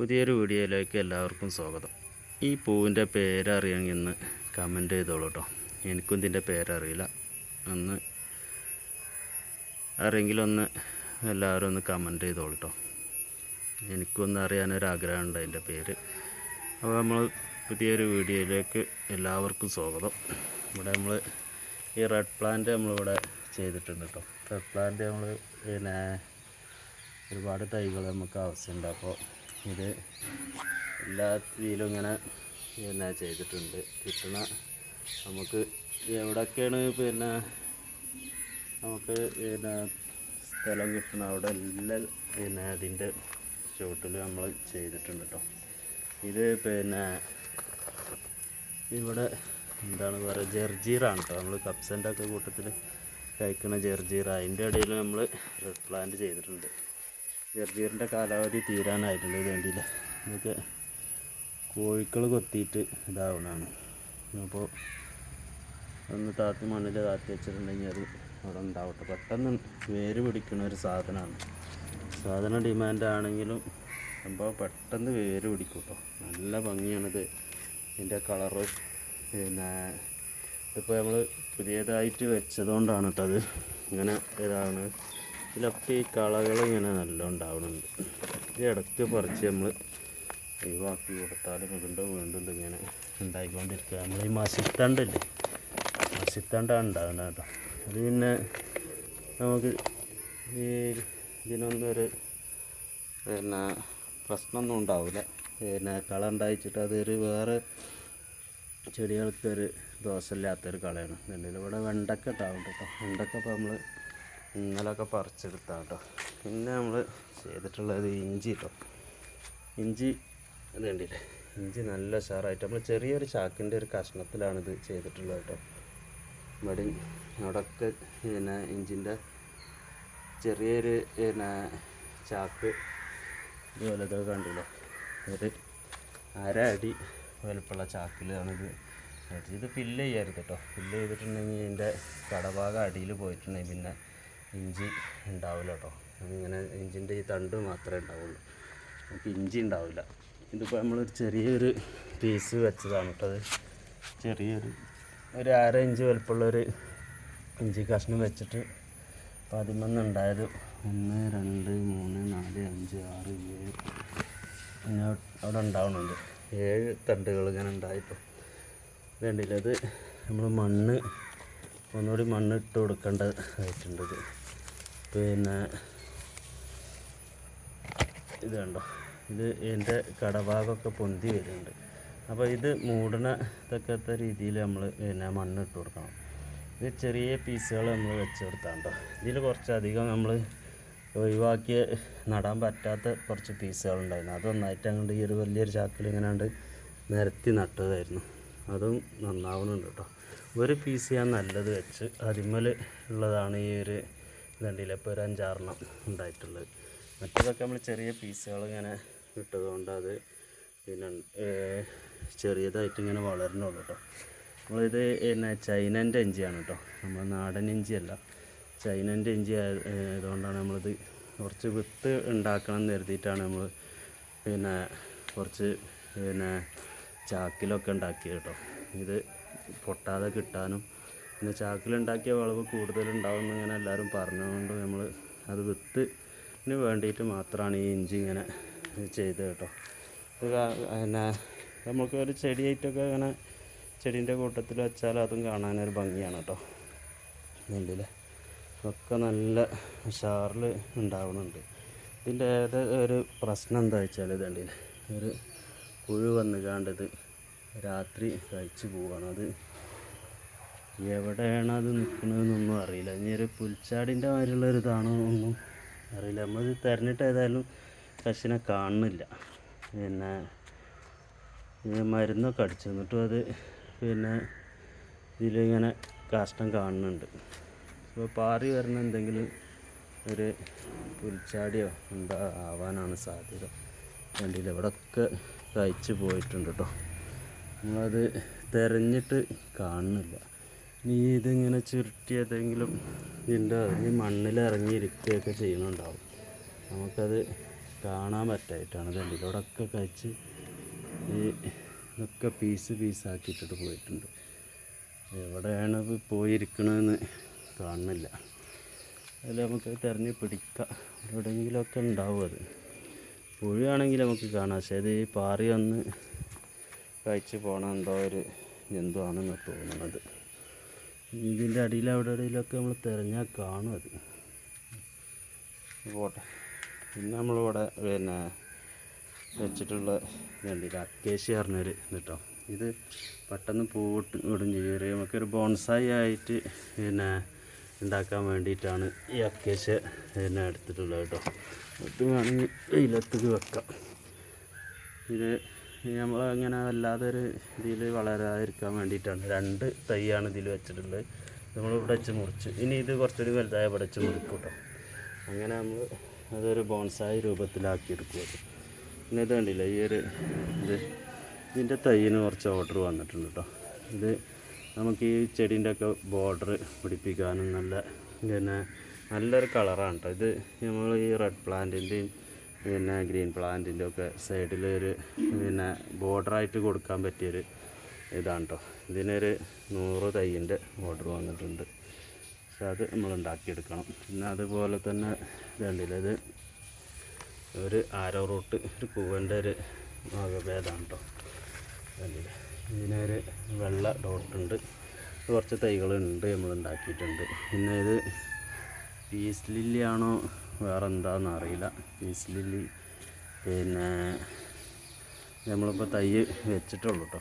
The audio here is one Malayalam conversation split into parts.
പുതിയൊരു വീഡിയോയിലേക്ക് എല്ലാവർക്കും സ്വാഗതം. ഈ പൂവിന്റെ പേരറിയാമെങ്കിൽ ഇന്ന് കമന്റ് ചെയ്തോളൂ കേട്ടോ എനിക്കും ഇതിന്റെ പേരറിയില്ല. ഒന്ന് അറിയെങ്കിലൊന്ന് എല്ലാവരും ഒന്ന് കമന്റ് ചെയ്തോളൂ കേട്ടോ എനിക്കൊന്ന് അറിയാനൊരാഗ്രഹമുണ്ട് അതിന്റെ പേര്. അപ്പോൾ നമ്മൾ പുതിയൊരു വീഡിയോയിലേക്ക് എല്ലാവർക്കും സ്വാഗതം. ഇവിടെ നമ്മൾ ഈ റെഡ് പ്ലാന്റ് നമ്മളിവിടെ ചെയ്തിട്ടുണ്ട് കേട്ടോ റെഡ് പ്ലാന്റ് നമ്മൾ പിന്നെ ഒരുപാട് തൈകൾ നമുക്ക് ആവശ്യമുണ്ട്. അപ്പോൾ ഇത് എല്ലാ രീതിയിലും ഇങ്ങനെ പിന്നെ ചെയ്തിട്ടുണ്ട്. കിട്ടണ നമുക്ക് എവിടെയൊക്കെയാണ് പിന്നെ നമുക്ക് പിന്നെ സ്ഥലം കിട്ടുന്ന അവിടെ എല്ലാം പിന്നെ അതിന്റെ ചുവട്ടിൽ നമ്മൾ ചെയ്തിട്ടുണ്ട് കേട്ടോ ഇത് പിന്നെ ഇവിടെ എന്താണ് പറയുക ജെർജീറാണ് കേട്ടോ നമ്മൾ കപ്സന്റെ ഒക്കെ കൂട്ടത്തിൽ കഴിക്കുന്ന ജെർജീറ അതിന്റെ ഇടയിൽ നമ്മൾ റെഡ് പ്ലാന്റ് ചെയ്തിട്ടുണ്ട്. ജെർജീറിന്റെ കാലാവധി തീരാനായിട്ടുണ്ട് വേണ്ടിയില്ല ഇതൊക്കെ കോഴികൾ കൊത്തിയിട്ട് ഇതാവണതാണ്. അപ്പോൾ ഒന്ന് താത്തി മണ്ണിൽ താത്തി വെച്ചിട്ടുണ്ടെങ്കിൽ അത് അവിടെ ഉണ്ടാവട്ടെ. പെട്ടെന്ന് വേര് പിടിക്കുന്ന ഒരു സാധനമാണ്. സാധനം ഡിമാൻഡ് ആണെങ്കിലും സംഭവം പെട്ടെന്ന് വേര് പിടിക്കും കേട്ടോ. നല്ല ഭംഗിയാണിത്. ഇതിന്റെ കളറ് പിന്നെ ഇതിപ്പോൾ നമ്മൾ പുതിയതായിട്ട് വെച്ചതുകൊണ്ടാണ് കേട്ടോ അത്. ഇങ്ങനെ ഇതാണ്. ഇതിലൊക്കെ ഈ കളകൾ ഇങ്ങനെ നല്ല ഉണ്ടാവുന്നുണ്ട് ഈ ഇടയ്ക്ക് പറിച്ച് നമ്മൾ ഒഴിവാക്കി കൊടുത്താലും വീണ്ടും വീണ്ടും ഇങ്ങനെ ഉണ്ടായിക്കൊണ്ടിരിക്കുക. നമ്മൾ ഈ മസിത്തണ്ടല്ലേ? മസിത്തണ്ടാണ് ഉണ്ടാകുന്നത് കേട്ടോ. അത് പിന്നെ നമുക്ക് ഈ ഇതിനൊന്നും ഒരു പിന്നെ പ്രശ്നമൊന്നും ഉണ്ടാവില്ല. പിന്നെ കള ഉണ്ടായിച്ചിട്ട് അതൊരു വേറെ ചെടികൾക്കൊരു ദോഷമില്ലാത്തൊരു കളയാണ്. ഇതിൽ ഇവിടെ വെണ്ടക്ക ഉണ്ടാവും കേട്ടോ വെണ്ടക്ക ഇപ്പോൾ നമ്മൾ ഇന്നലൊക്കെ പറിച്ചെടുത്താണ് കേട്ടോ പിന്നെ നമ്മൾ ചെയ്തിട്ടുള്ളത് ഇഞ്ചി കേട്ടോ ഇഞ്ചി ഇത് കണ്ടില്ലേ? ഇഞ്ചി നല്ല ഉഷാറായിട്ട് നമ്മൾ ചെറിയൊരു ചാക്കിന്റെ ഒരു കഷ്ണത്തിലാണിത് ചെയ്തിട്ടുള്ളത് കേട്ടോ ഇവിടെ അവിടെയൊക്കെ പിന്നെ ഇഞ്ചിന്റെ ചെറിയൊരു പിന്നെ ചാക്ക് ഇതുപോലെ ഇതൊക്കെ കണ്ടില്ലോ? ഒരു അര അടി വലുപ്പമുള്ള ചാക്കിലാണിത് ഇത്. ഫില്ല് ചെയ്യരുത് കേട്ടോ ഫില്ല് ചെയ്തിട്ടുണ്ടെങ്കിൽ ഇതിന്റെ കടഭാഗം അടിയിൽ പോയിട്ടുണ്ടെങ്കിൽ പിന്നെ ഇഞ്ചി ഉണ്ടാവില്ല കേട്ടോ. ഇങ്ങനെ ഇഞ്ചിന്റെ ഈ തണ്ട് മാത്രമേ ഉണ്ടാവുള്ളൂ. നമുക്ക് ഇഞ്ചി ഉണ്ടാവില്ല. ഇതിപ്പോൾ നമ്മളൊരു ചെറിയൊരു പീസ് വെച്ചതാണ് കേട്ടോ അത്. ചെറിയൊരു ഒരു അര ഇഞ്ച് വലുപ്പമുള്ളൊരു ഇഞ്ചി കഷ്ണം വെച്ചിട്ട് പതിമൊന്നുണ്ടായത് ഒന്ന് രണ്ട് മൂന്ന് നാല് അഞ്ച് ആറ് ഏഴ് പിന്നെ അവിടെ ഉണ്ടാവുന്നുണ്ട്. ഏഴ് തണ്ടുകൾ ഇങ്ങനെ ഉണ്ടായിപ്പോൾ വേണ്ടില്ല അത് നമ്മൾ മണ്ണ് ഒന്നുകൂടി മണ്ണ് ഇട്ട് കൊടുക്കേണ്ടതായിട്ടുണ്ട് പിന്നെ ഇത് കണ്ടോ? ഇത് ഇതിന്റെ കടഭാഗമൊക്കെ പൊന്തി വരുന്നുണ്ട്. അപ്പോൾ ഇത് മൂടണ തക്കത്ത രീതിയിൽ നമ്മൾ പിന്നെ മണ്ണ് ഇട്ട് കൊടുക്കണം. ഇത് ചെറിയ പീസുകൾ നമ്മൾ വെച്ച് കൊടുത്താൽ കേട്ടോ. ഇതിൽ കുറച്ചധികം നമ്മൾ ഒഴിവാക്കി നടാൻ പറ്റാത്ത കുറച്ച് പീസുകളുണ്ടായിരുന്നു അതൊന്നായിട്ട് അങ്ങോട്ട് ഈ ഒരു വലിയൊരു ചാക്കിൽ ഇങ്ങനെ നിരത്തി നട്ടതായിരുന്നു. അതും നന്നാവണുണ്ട് കേട്ടോ. ഒരു പീസ് ഞാൻ നല്ലത് വെച്ച് അതിമൽ ഉള്ളതാണ് ഈ ഒരു ഇതുണ്ടല്ലേ ഇപ്പോൾ ഒരു അഞ്ചാറെണ്ണം ഉണ്ടായിട്ടുള്ളത്. മറ്റേതൊക്കെ നമ്മൾ ചെറിയ പീസുകൾ ഇങ്ങനെ ഇട്ടതുകൊണ്ട് അത് പിന്നെ ചെറിയതായിട്ട് ഇങ്ങനെ വളരണുള്ളൂ കേട്ടോ നമ്മളിത് പിന്നെ ചൈനന്റെ ഇഞ്ചിയാണ് കേട്ടോ നമ്മൾ നാടൻ ഇഞ്ചിയല്ല. ചൈനന്റെ ഇഞ്ചി ആയ- ആയതുകൊണ്ടാണ് നമ്മളിത് കുറച്ച് വിത്ത് ഉണ്ടാക്കണം എന്ന് കരുതിയിട്ടാണ് നമ്മൾ പിന്നെ കുറച്ച് പിന്നെ ചാക്കിലൊക്കെ ഉണ്ടാക്കിയത് കേട്ടോ ഇത് പൊട്ടാതെ കിട്ടാനും പിന്നെ ചാക്കിലുണ്ടാക്കിയ വിളവ് കൂടുതലുണ്ടാവും ഇങ്ങനെ എല്ലാവരും പറഞ്ഞതുകൊണ്ട് നമ്മൾ അത് വിത്തിന് വേണ്ടിയിട്ട് മാത്രമാണ് ഈ ഇഞ്ചി ഇങ്ങനെ ചെയ്തത് കേട്ടോ. പിന്നെ നമുക്ക് ഒരു ചെടിയായിട്ടൊക്കെ ഇങ്ങനെ ചെടീന്റെ കൂട്ടത്തിൽ വെച്ചാൽ അതും കാണാനൊരു ഭംഗിയാണ് കേട്ടോ. നെല്ലിലെ ഒക്കെ നല്ല ഉഷാറിൽ ഉണ്ടാവുന്നുണ്ട്. ഇതിന്റെ ഏത് ഒരു പ്രശ്നം എന്താ വെച്ചാൽ ഇത് കണ്ടില്ലേ? ഒരു പുഴു വന്നുകാണ്ടത് രാത്രി കഴിച്ചു പോവാണ്. അത് എവിടെയാണ് അത് നിൽക്കുന്നതെന്നൊന്നും അറിയില്ല. ഇനി ഒരു പുൽച്ചാടിന്റെ മാതിരിയുള്ള ഒരു ഇതാണോ അറിയില്ല. നമ്മൾ തിരഞ്ഞിട്ട് ഏതായാലും കശിനെ കാണുന്നില്ല. പിന്നെ മരുന്നൊക്കെ അടിച്ചു എന്നിട്ടും അത് പിന്നെ ഇതിലിങ്ങനെ കാഷ്ടം കാണുന്നുണ്ട്. അപ്പോൾ പാറി വരുന്ന എന്തെങ്കിലും ഒരു പുൽച്ചാടിയോ ഉണ്ടാ ആവാനാണ് സാധ്യത? വണ്ടിയിൽ ഇവിടെയൊക്കെ കഴിച്ച് പോയിട്ടുണ്ട് കേട്ടോ നമ്മളത് തിരഞ്ഞിട്ട് കാണുന്നില്ല. നീ ഇതിങ്ങനെ ചുരുട്ടി ഏതെങ്കിലും ഇതിന്റെ ഈ മണ്ണിൽ ഇറങ്ങിയിരിക്കുകയൊക്കെ ചെയ്യുന്നുണ്ടാവും. നമുക്കത് കാണാൻ പറ്റായിട്ടാണ് ഇതിലൂടെയൊക്കെ കഴിച്ച് ഈ ഇതൊക്കെ പീസ് പീസാക്കിയിട്ടിട്ട് പോയിട്ടുണ്ട്. എവിടെയാണ് ഇത് പോയിരിക്കണമെന്ന് കാണുന്നില്ല. അതിൽ നമുക്ക് തിരഞ്ഞ് പിടിക്കാം. എവിടെയെങ്കിലുമൊക്കെ ഉണ്ടാവും അത്. പുഴയാണെങ്കിൽ നമുക്ക് കാണാം. പക്ഷേ അത് ഈ പാറി ഒന്ന് കഴിച്ച് പോകണം എന്തോ ഒരു ജന്തുവാണെന്ന് തോന്നുന്നത്. ഇതിന്റെ അടിയിൽ അവിടെ അടിയിലൊക്കെ നമ്മൾ തിരഞ്ഞാൽ കാണും അത് പോട്ടെ. പിന്നെ നമ്മളിവിടെ പിന്നെ വെച്ചിട്ടുള്ള ഇതുണ്ട് അക്കേഷ്യ പറഞ്ഞൊരു ഇത് കേട്ടോ ഇത് പെട്ടെന്ന് പൂവിട്ട് ഇടും ചെയ്യും. ഒരു നമുക്കൊരു ബോൺസായി ആയിട്ട് പിന്നെ ഉണ്ടാക്കാൻ വേണ്ടിയിട്ടാണ് ഈ അക്കേഷ്യ പിന്നെ എടുത്തിട്ടുള്ളത് കേട്ടോ. ഇത് വേണമെങ്കിൽ വെയിലത്തേക്ക് വെക്കാം. ഇത് നമ്മളങ്ങനെ വല്ലാതെ ഒരു ഇതിൽ വളരാതിരിക്കാൻ വേണ്ടിയിട്ടാണ്. രണ്ട് തൈയാണ് ഇതിൽ വെച്ചിട്ടുള്ളത്. നമ്മൾ ഇവിടെ വെച്ച് മുറിച്ച്. ഇനി ഇത് കുറച്ചൊരു വലുതായ ഇവിടെ വെച്ച് മുറിക്കും കേട്ടോ അങ്ങനെ നമ്മൾ അതൊരു ബോൺസായ രൂപത്തിലാക്കിയെടുക്കും അത് പിന്നെ ഇത് കണ്ടില്ല ഈ ഒരു ഇത്. ഇതിന്റെ തൈയിന് കുറച്ച് ഓർഡർ വന്നിട്ടുണ്ട് കേട്ടോ. ഇത് നമുക്ക് ഈ ചെടീന്റെ ഒക്കെ ബോർഡർ പിടിപ്പിക്കാനും നല്ല പിന്നെ നല്ലൊരു കളറാണ് കേട്ടോ. ഇത് നമ്മൾ ഈ റെഡ് പ്ലാന്റിന്റെയും പിന്നെ ഗ്രീൻ പ്ലാന്റിന്റെ ഒക്കെ സൈഡിൽ ഒരു പിന്നെ ബോർഡറായിട്ട് കൊടുക്കാൻ പറ്റിയൊരു ഇതാണ് കേട്ടോ ഇതിനൊരു നൂറ് തൈന്റെ ഓർഡർ വന്നിട്ടുണ്ട്. പക്ഷെ അത് നമ്മൾ ഉണ്ടാക്കിയെടുക്കണം. പിന്നെ അതുപോലെ തന്നെ രണ്ടിലത് ഒരു ആരോ റൂട്ട് ഒരു പൂവന്റെ ഒരു വകഭേദമാണ് കേട്ടോ രണ്ടിൽ ഇതിനൊരു വെള്ള ഡോട്ടുണ്ട് കുറച്ച് തൈകളുണ്ട് നമ്മൾ ഉണ്ടാക്കിയിട്ടുണ്ട്. പിന്നെ ഇത് പീസ് ലില്ലി ആണോ വേറെ എന്താണെന്ന് അറിയില്ല പീസ് പിന്നെ നമ്മളിപ്പോൾ തൈ വെച്ചിട്ടുള്ളൂ കേട്ടോ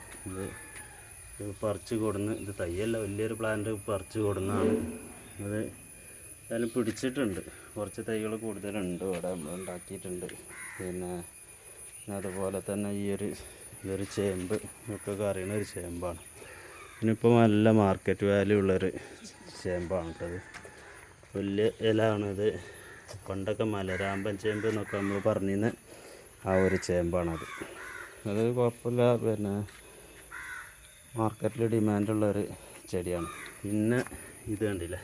ഇത് പറിച്ച് കൊടുന്ന് ഇത് തൈയല്ല വലിയൊരു പ്ലാന്റ് പറിച്ച് കൊടുന്നാണ്. അത് എന്തായാലും പിടിച്ചിട്ടുണ്ട്. കുറച്ച് തൈകൾ കൂടുതലുണ്ട് ഇവിടെ നമ്മൾ ഉണ്ടാക്കിയിട്ടുണ്ട്. പിന്നെ അതുപോലെ തന്നെ ഈ ഒരു ഇതൊരു ചേമ്പ് ഒക്കെ അറിയുന്ന ഒരു ചേമ്പാണ്. ഇതിനിപ്പോൾ നല്ല മാർക്കറ്റ് വാല്യൂ ഉള്ളൊരു ചേമ്പാണ് കേട്ടത് വലിയ ഇല ആണിത് പണ്ടൊക്കെ മലരാമ്പൻ ചേമ്പ് എന്നൊക്കെ നമ്മൾ പറഞ്ഞിരുന്ന ആ ഒരു ചേമ്പാണത്. അത് കുഴപ്പമില്ല പിന്നെ മാർക്കറ്റിൽ ഡിമാൻഡുള്ളൊരു ചെടിയാണ്. പിന്നെ ഇത് കണ്ടില്ലേ?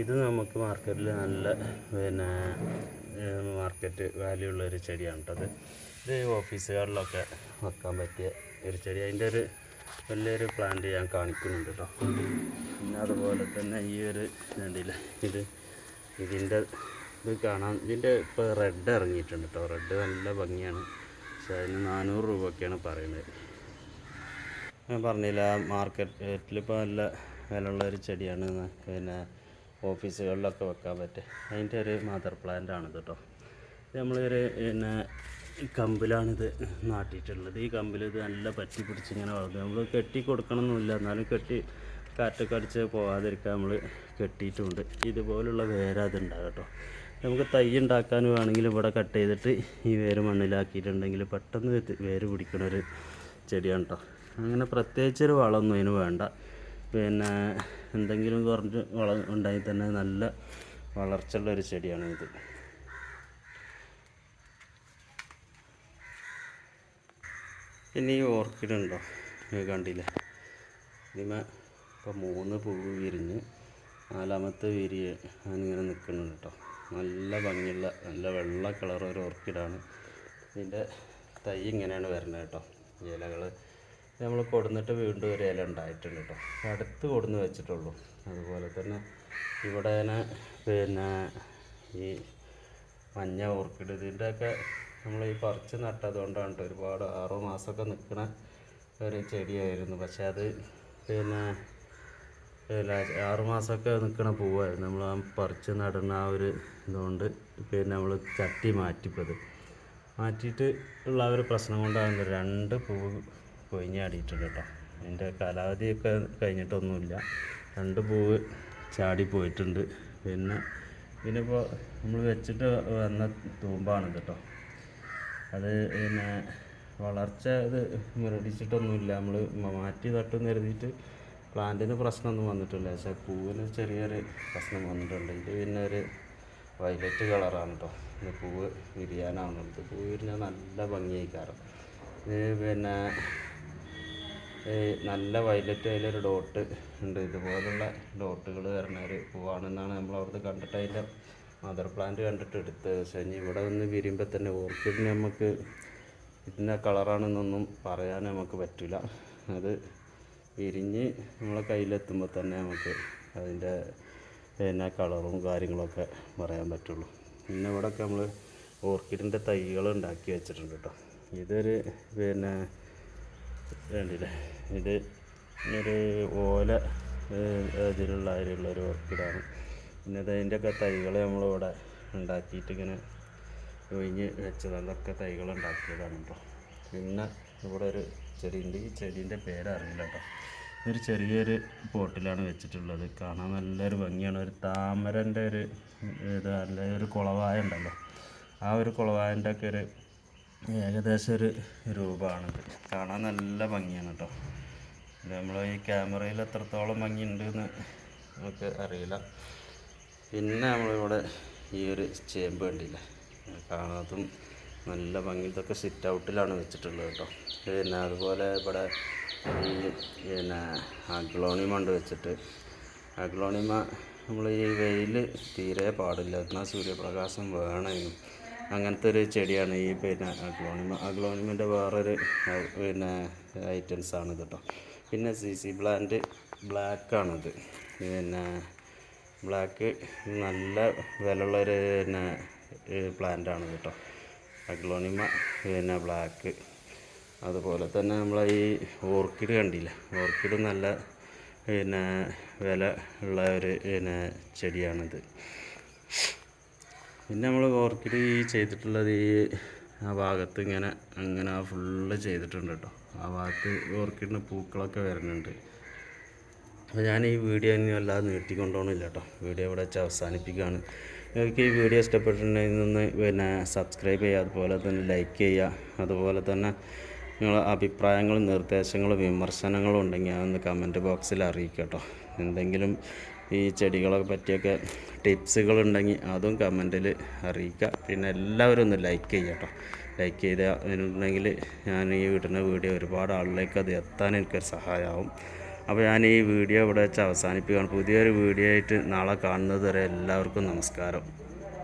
ഇത് നമുക്ക് മാർക്കറ്റിൽ നല്ല പിന്നെ മാർക്കറ്റ് വാല്യൂ ഉള്ള ഒരു ചെടിയാണ് അത് ഇത്. ഓഫീസുകളിലൊക്കെ വെക്കാൻ പറ്റിയ ഒരു ചെടി. അതിന്റെ ഒരു വലിയൊരു പ്ലാന്റ് ഞാൻ കാണിക്കുന്നുണ്ട് കേട്ടോ. പിന്നെ അതുപോലെ തന്നെ ഈ ഒരു കണ്ടില്ലേ? ഇത് ഇതിന്റെ ഇത് കാണാം ഇതിന്റെ ഇപ്പോൾ റെഡ് ഇറങ്ങിയിട്ടുണ്ട് കേട്ടോ റെഡ് നല്ല ഭംഗിയാണ്. പക്ഷേ അതിന് നാനൂറ് രൂപയൊക്കെയാണ് പറയുന്നത്. ഞാൻ പറഞ്ഞില്ല മാർക്കറ്റിൽ ഇപ്പോൾ നല്ല വിലയുള്ള ഒരു ചെടിയാണ് പിന്നെ ഓഫീസുകളിലൊക്കെ വെക്കാൻ പറ്റുക അതിന്റെ ഒരു മദർ പ്ലാന്റ് ആണിത് കേട്ടോ നമ്മളൊരു പിന്നെ കമ്പിലാണിത് നാട്ടിയിട്ടുള്ളത്. ഈ കമ്പിൽ ഇത് നല്ല പറ്റി പിടിച്ച് ഇങ്ങനെ വളർന്നു. നമ്മൾ കെട്ടി കൊടുക്കണമെന്നില്ല എന്നാലും കെട്ടി കാറ്റൊക്കെ അടിച്ച് പോകാതിരിക്കാൻ നമ്മൾ കെട്ടിയിട്ടുണ്ട്. ഇതുപോലുള്ള വേര് അതുണ്ടാകും കേട്ടോ നമുക്ക് തൈ ഉണ്ടാക്കാൻ വേണമെങ്കിൽ ഇവിടെ കട്ട് ചെയ്തിട്ട് ഈ വേര് മണ്ണിലാക്കിയിട്ടുണ്ടെങ്കിൽ പെട്ടെന്ന് വേര് പിടിക്കണ ഒരു ചെടിയാണ് കേട്ടോ അങ്ങനെ പ്രത്യേകിച്ച് ഒരു വളമൊന്നും അതിന് വേണ്ട. പിന്നെ എന്തെങ്കിലും കുറഞ്ഞ് വളം ഉണ്ടായി തന്നെ നല്ല വളർച്ചയുള്ള ഒരു ചെടിയാണ് ഇത്. പിന്നെ ഈ ഓർക്കിഡ് ഉണ്ടോ? കണ്ടില്ലേ? ഇതിമ ഇപ്പോൾ മൂന്ന് പൂവ് വിരിഞ്ഞ് നാലാമത്തെ വിരിയ ഞാനിങ്ങനെ നിൽക്കുന്നുണ്ട് കേട്ടോ നല്ല ഭംഗിയുള്ള നല്ല വെള്ള കളർ ഒരു ഓർക്കിഡാണ്. ഇതിന്റെ തൈ ഇങ്ങനെയാണ് വരുന്നത് കേട്ടോ. ഇലകൾ നമ്മൾ കൊടുന്നിട്ട് വീണ്ടും ഒരു ഇല ഉണ്ടായിട്ടുണ്ട് കേട്ടോ. അടുത്ത് കൊടുന്ന് വെച്ചിട്ടുള്ളൂ. അതുപോലെ തന്നെ ഇവിടെ തന്നെ പിന്നെ ഈ മഞ്ഞ ഓർക്കിഡ് ഇതിന്റെയൊക്കെ നമ്മൾ ഈ പറിച്ച് നട്ടതുകൊണ്ടാണ് കേട്ടോ ഒരുപാട് ആറു മാസമൊക്കെ നിൽക്കുന്ന ഒരു ചെടിയായിരുന്നു. പക്ഷേ അത് പിന്നെ പിന്നെ ആറ് മാസമൊക്കെ നിൽക്കുന്ന പൂവായിരുന്നു. നമ്മൾ ആ പറിച്ച് നടുന്ന ആ ഒരു ഇതുകൊണ്ട് പിന്നെ നമ്മൾ ചട്ടി മാറ്റിപ്പത്. മാറ്റിയിട്ട് ഉള്ള ഒരു പ്രശ്നം കൊണ്ടാണ് രണ്ട് പൂവ് കൊയിഞ്ഞാടിയിട്ടുണ്ട് കേട്ടോ. അതിന്റെ കാലാവധിയൊക്കെ കഴിഞ്ഞിട്ടൊന്നുമില്ല. രണ്ട് പൂവ് ചാടി പോയിട്ടുണ്ട്. പിന്നെ ഇതിനിപ്പോൾ നമ്മൾ വെച്ചിട്ട് വന്ന തൂമ്പാണ് കേട്ടോ. അത് പിന്നെ വളർച്ച ഇത് മുരടിച്ചിട്ടൊന്നുമില്ല. നമ്മൾ മാറ്റി തട്ടും കരുതിയിട്ട് പ്ലാന്റിന് പ്രശ്നമൊന്നും വന്നിട്ടില്ല. പക്ഷേ പൂവിന് ചെറിയൊരു പ്രശ്നം വന്നിട്ടുണ്ട്. ഇത് പിന്നെ ഒരു വയലറ്റ് കളറാണ് കേട്ടോ ഇത് പൂവ് വിരിയാനാവുന്നുണ്ട് പൂവ് വിരിഞ്ഞാൽ നല്ല ഭംഗിയായിക്കാറ്. ഇത് പിന്നെ നല്ല വയലറ്റ് അതിലൊരു ഡോട്ട് ഉണ്ട്. ഇതുപോലുള്ള ഡോട്ടുകൾ വരുന്ന ഒരു പൂവാണെന്നാണ് നമ്മൾ അവിടുന്ന് കണ്ടിട്ട് അതിന്റെ മദർ പ്ലാന്റ് കണ്ടിട്ട് എടുത്തത്. പക്ഷേ ഇനി ഇവിടെ വന്ന് വിരിയുമ്പോൾ തന്നെ ഓർക്കിഡിന് നമുക്ക് ഇതിന്റെ കളറാണെന്നൊന്നും പറയാൻ നമുക്ക് പറ്റില്ല. അത് വിരിഞ്ഞ് നമ്മളെ കയ്യിലെത്തുമ്പോൾ തന്നെ നമുക്ക് അതിന്റെ പിന്നെ കളറും കാര്യങ്ങളൊക്കെ പറയാൻ പറ്റുള്ളൂ. പിന്നെ ഇവിടെയൊക്കെ നമ്മൾ ഓർക്കിഡിന്റെ തൈകൾ ഉണ്ടാക്കി വെച്ചിട്ടുണ്ട് കേട്ടോ. ഇതൊരു പിന്നെ വേണ്ടില്ലേ ഇത് ഒരു ഓല അതിലുള്ള അതിലുള്ള ഒരു ഓർക്കിഡാണ്. പിന്നെ അതിന്റെ അതിന്റെയൊക്കെ തൈകൾ നമ്മളിവിടെ ഉണ്ടാക്കിയിട്ട് ഇങ്ങനെ ഒഴിഞ്ഞ് വെച്ചത്. അതൊക്കെ തൈകൾ ഉണ്ടാക്കിയതാണ് കേട്ടോ. പിന്നെ ഇവിടെ ഒരു ചെടിയുണ്ട്. ഈ ചെടീന്റെ പേരറിയില്ല കേട്ടോ ഇതൊരു ചെറിയൊരു പോട്ടിലാണ് വെച്ചിട്ടുള്ളത്. കാണാൻ നല്ലൊരു ഭംഗിയാണ്. ഒരു താമരന്റെ ഒരു ഇത് അല്ലെങ്കിൽ ഒരു കുളവായ ഉണ്ടല്ലോ. ആ ഒരു കുളവായന്റെ ഒക്കെ ഒരു ഏകദേശം ഒരു രൂപമാണിത് കാണാൻ നല്ല ഭംഗിയാണ് കേട്ടോ നമ്മൾ ഈ ക്യാമറയിൽ എത്രത്തോളം ഭംഗിയുണ്ട് എന്ന് നമുക്ക് അറിയില്ല. പിന്നെ നമ്മളിവിടെ ഈ ഒരു ചേമ്പ് കണ്ടില്ല? കാണാതും നല്ല ഭംഗി ഇതൊക്കെ സിറ്റ് ഔട്ടിലാണ് വെച്ചിട്ടുള്ളത് കേട്ടോ. പിന്നെ അതുപോലെ ഇവിടെ ഈ പിന്നെ അഗ്ലോണിമ ഉണ്ട് വെച്ചിട്ട്. അഗ്ലോണിമ നമ്മൾ ഈ വെയിൽ തീരെ പാടില്ല. എന്നാൽ സൂര്യപ്രകാശം വേണമെങ്കിലും അങ്ങനത്തെ ഒരു ചെടിയാണ് ഈ പിന്നെ അഗ്ലോണിമ. അഗ്ലോണിമിന്റെ വേറൊരു പിന്നെ ഐറ്റംസ് ആണ് കേട്ടോ. പിന്നെ സി സി പ്ലാന്റ് ബ്ലാക്കാണത് പിന്നെ ബ്ലാക്ക് നല്ല വിലയുള്ളൊരു പിന്നെ പ്ലാന്റാണ് കേട്ടോ. അഗ്ലോണിമ പിന്നെ ബ്ലാക്ക്. അതുപോലെ തന്നെ നമ്മളെ ഈ ഓർക്കിഡ് കണ്ടില്ല? ഓർക്കിഡ് നല്ല പിന്നെ വില ഉള്ള ഒരു പിന്നെ ചെടിയാണിത്. പിന്നെ നമ്മൾ ഓർക്കിഡ് ഈ ചെയ്തിട്ടുള്ളത് ഈ ആ ഭാഗത്ത് ഇങ്ങനെ അങ്ങനെ ഫുള്ള് ചെയ്തിട്ടുണ്ട് കേട്ടോ. ആ ഭാഗത്ത് ഓർക്കിഡിന് പൂക്കളൊക്കെ വരുന്നുണ്ട്. അപ്പോൾ ഞാൻ ഈ വീഡിയോ ഇനി അല്ലാതെ നീട്ടിക്കൊണ്ടോണില്ല കേട്ടോ. വീഡിയോ ഇവിടെ വെച്ച് അവസാനിപ്പിക്കുകയാണ്. നിങ്ങൾക്ക് ഈ വീഡിയോ ഇഷ്ടപ്പെട്ടിട്ടുണ്ടെങ്കിൽ ഒന്ന് പിന്നെ സബ്സ്ക്രൈബ് ചെയ്യുക അതുപോലെ തന്നെ ലൈക്ക് ചെയ്യുക അതുപോലെ തന്നെ നിങ്ങളെ അഭിപ്രായങ്ങളും നിർദ്ദേശങ്ങളും വിമർശനങ്ങളും ഉണ്ടെങ്കിൽ അതൊന്ന് കമന്റ് ബോക്സിൽ അറിയിക്കട്ടോ കേട്ടോ. എന്തെങ്കിലും ഈ ചെടികളെ പറ്റിയൊക്കെ ടിപ്സുകളുണ്ടെങ്കിൽ അതും കമന്റിൽ അറിയിക്കുക. പിന്നെ എല്ലാവരും ഒന്ന് ലൈക്ക് ചെയ്യട്ടോ ലൈക്ക് ചെയ്തിട്ടുണ്ടെങ്കിൽ ഞാൻ ഈ വീട്ടിന്റെ വീഡിയോ ഒരുപാട് ആളിലേക്ക് അത് എത്താൻ എനിക്കൊരു സഹായമാവും. അപ്പോൾ ഞാൻ ഈ വീഡിയോ ഇവിടെ വെച്ച് അവസാനിപ്പിക്കുകയാണ്. പുതിയൊരു വീഡിയോ ആയിട്ട് നാളെ കാണുന്നത് വരെ എല്ലാവർക്കും നമസ്കാരം.